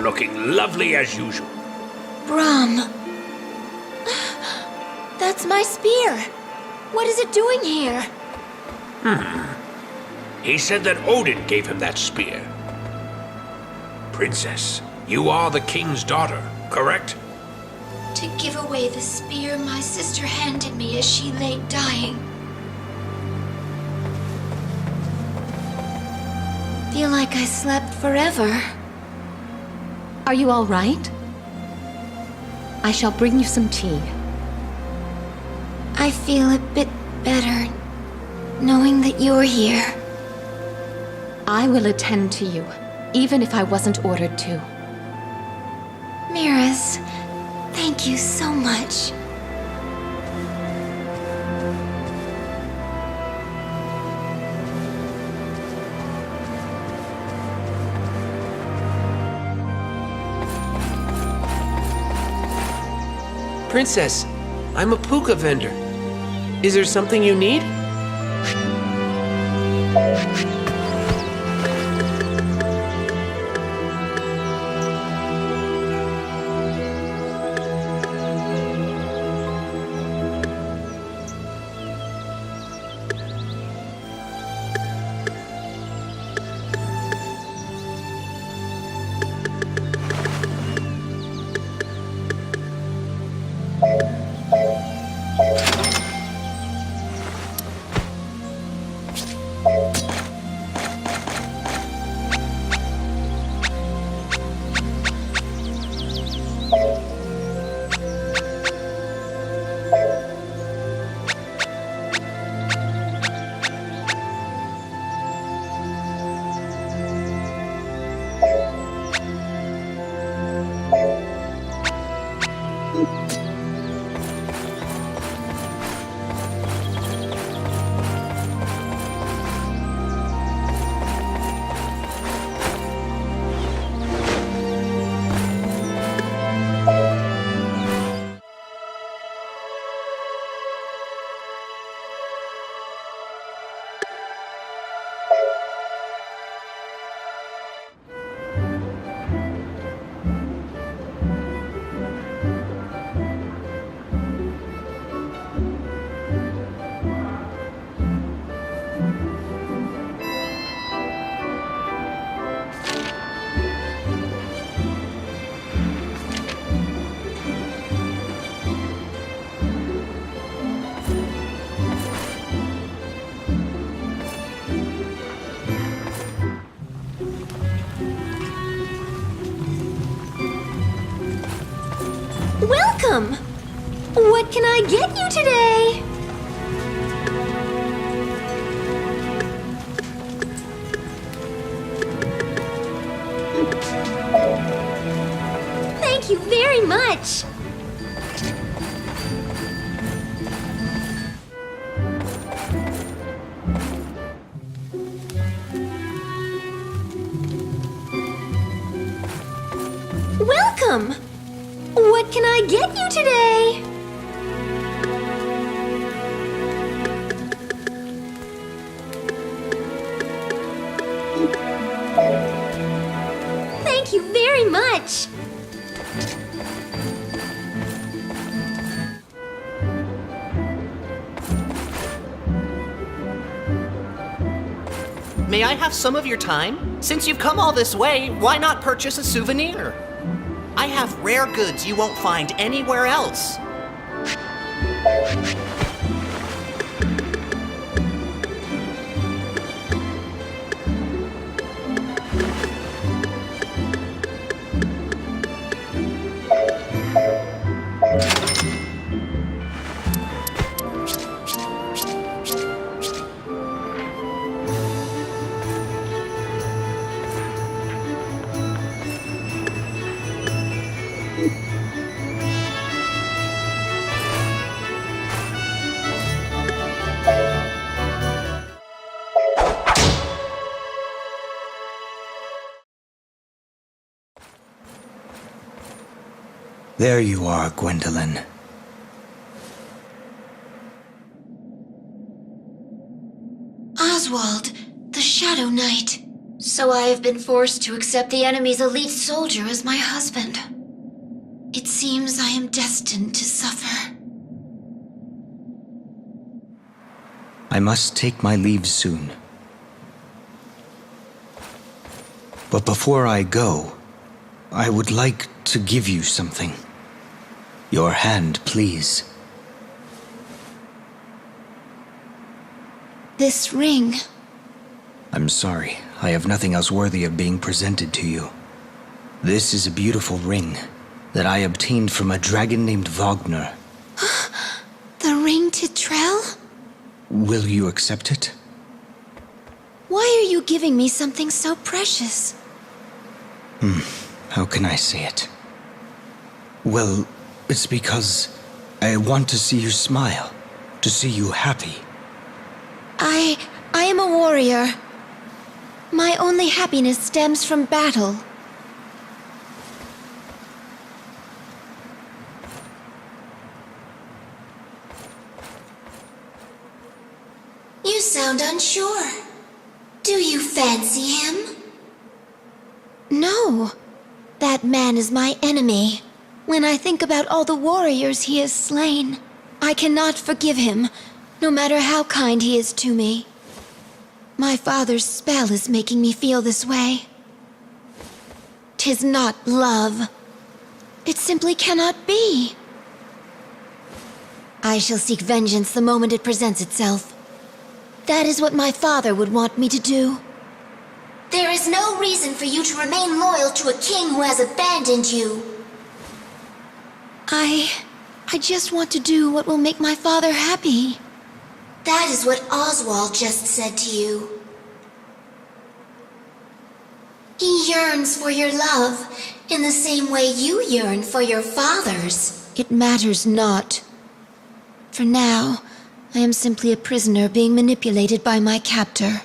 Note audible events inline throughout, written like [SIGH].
Looking lovely as usual. Brom. That's my spear. What is it doing here? Hmm. He said that Odin gave him that spear. Princess, you are the king's daughter, correct? To give away the spear my sister handed me as she lay dying. Feel like I slept forever. Are you all right? I shall bring you some tea. I feel a bit better knowing that you're here. I will attend to you, even if I wasn't ordered to. Miras, thank you so much. Princess, I'm a puka vendor. Is there something you need? I get you today? Thank you very much. Welcome! What can I get you today? Very much. May I have some of your time? Since you've come all this way, why not purchase a souvenir? I have rare goods you won't find anywhere else. There you are, Gwendolyn. Oswald, the Shadow Knight. So I have been forced to accept the enemy's elite soldier as my husband. It seems I am destined to suffer. I must take my leave soon. But before I go, I would like to give you something. Your hand, please. This ring. I'm sorry. I have nothing else worthy of being presented to you. This is a beautiful ring that I obtained from a dragon named Wagner. [GASPS] The ring to Trell? Will you accept it? Why are you giving me something so precious? Hmm. How can I say it? Well, it's because I want to see you smile, to see you happy. I. I am a warrior. My only happiness stems from battle. You sound unsure. Do you fancy him? No. That man is my enemy. When I think about all the warriors he has slain, I cannot forgive him, no matter how kind he is to me. My father's spell is making me feel this way. Tis not love. It simply cannot be. I shall seek vengeance the moment it presents itself. That is what my father would want me to do. There is no reason for you to remain loyal to a king who has abandoned you. I. I just want to do what will make my father happy. That is what Oswald just said to you. He yearns for your love in the same way you yearn for your father's. It matters not. For now, I am simply a prisoner being manipulated by my captor.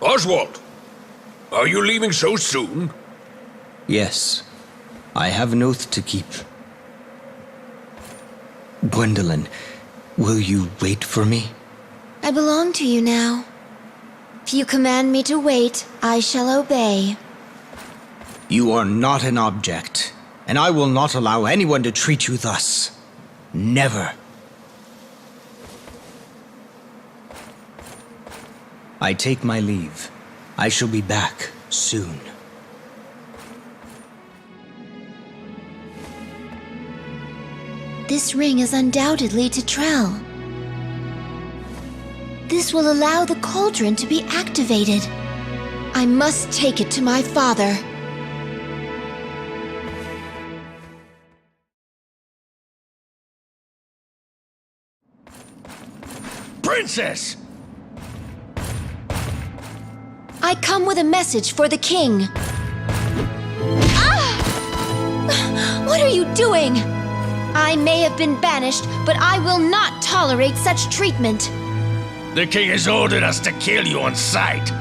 Oswald, are you leaving so soon? Yes, I have an oath to keep. Gwendolyn, will you wait for me? I belong to you now. If you command me to wait, I shall obey. You are not an object, and I will not allow anyone to treat you thus. Never. I take my leave. I shall be back soon. This ring is undoubtedly to Trell. This will allow the cauldron to be activated. I must take it to my father. Princess! I come with a message for the king. Ah! What are you doing? I may have been banished, but I will not tolerate such treatment. The king has ordered us to kill you on sight.